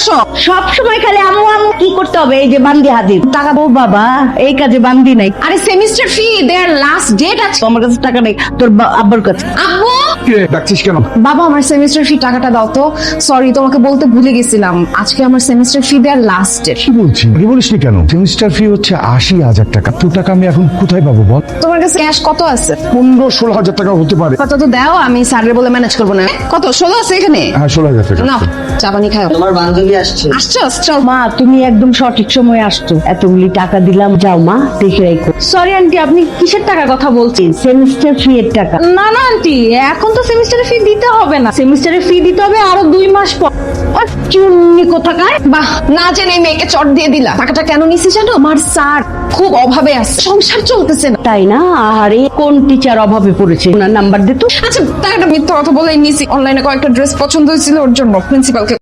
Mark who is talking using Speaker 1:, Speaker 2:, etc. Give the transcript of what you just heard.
Speaker 1: আসো।
Speaker 2: সব সময় খালি আমু আমু কি করতে হবে? এই যে বান্দি হাজির। টাকা বউ বাবা, এই কাজে বান্দি নাই।
Speaker 1: আরে সেমিস্টার ফি দেয়ার লাস্ট ডেট আছে।
Speaker 2: আমার কাছে টাকা নেই, তোর আব্বার কাছে।
Speaker 1: আব্বু
Speaker 3: ডাকছিস কেন?
Speaker 1: বাবা আমার সেমিস্টার ফি টাকাটা দাও তো। সরি তোমাকে বলতে ভুলে গেছিলাম। আজকে আমার সেমিস্টার ফি দেয়ার লাস্ট ডেট
Speaker 3: কি বলছিস? কি বলিসনি কেন? সেমিস্টার ফি হচ্ছে আশি হাজার টাকা। তোর টাকা আমি এখন কোথায় পাবো বল?
Speaker 1: তোমার কাছে ক্যাশ কত আছে?
Speaker 3: পনেরো ষোলো হাজার টাকা হতে পারে।
Speaker 1: কত তো দাও আমি স্যারের বলে ম্যানেজ করব না। কত? ষোলো আছে এখানে?
Speaker 3: হ্যাঁ ষোলো হাজার টাকা
Speaker 1: না চা পানি খাও।
Speaker 4: তোমার বান্ধবী আসছে।
Speaker 1: আসছো
Speaker 2: মা তুমি একদম সঠিক সময় আসছো। এতগুলি টাকা দিলাম যাও মা দেখে রাখো। সরি আন্টি আপনি কিসের টাকা কথা বলছেন? সেমিস্টার ফি এর টাকা।
Speaker 1: না না আন্টি এখন তো সেমিস্টারের ফি দিতে হবে না।
Speaker 2: সেমিস্টারের ফি দিতে হবে আরও দুই মাস পর। আর চুন্নি কোথাকার?
Speaker 1: বাহ না জেনে মেয়েকে চট দিয়ে দিলা। টাকাটা কেন নিছিস জানো? আমার স্যার খুব অভাবে আছে। সংসার চলতেছে না।
Speaker 2: তাই না? আরে কোন টিচার অভাবে পড়েছে? ওনার নাম্বার দে তো।
Speaker 1: আচ্ছা টাকাটা মিথ্যা কথা বলে নিছি অনলাইনে কয়েকটা ড্রেস পছন্দ হয়েছিল ওর জন্য প্রিন্সিপালকে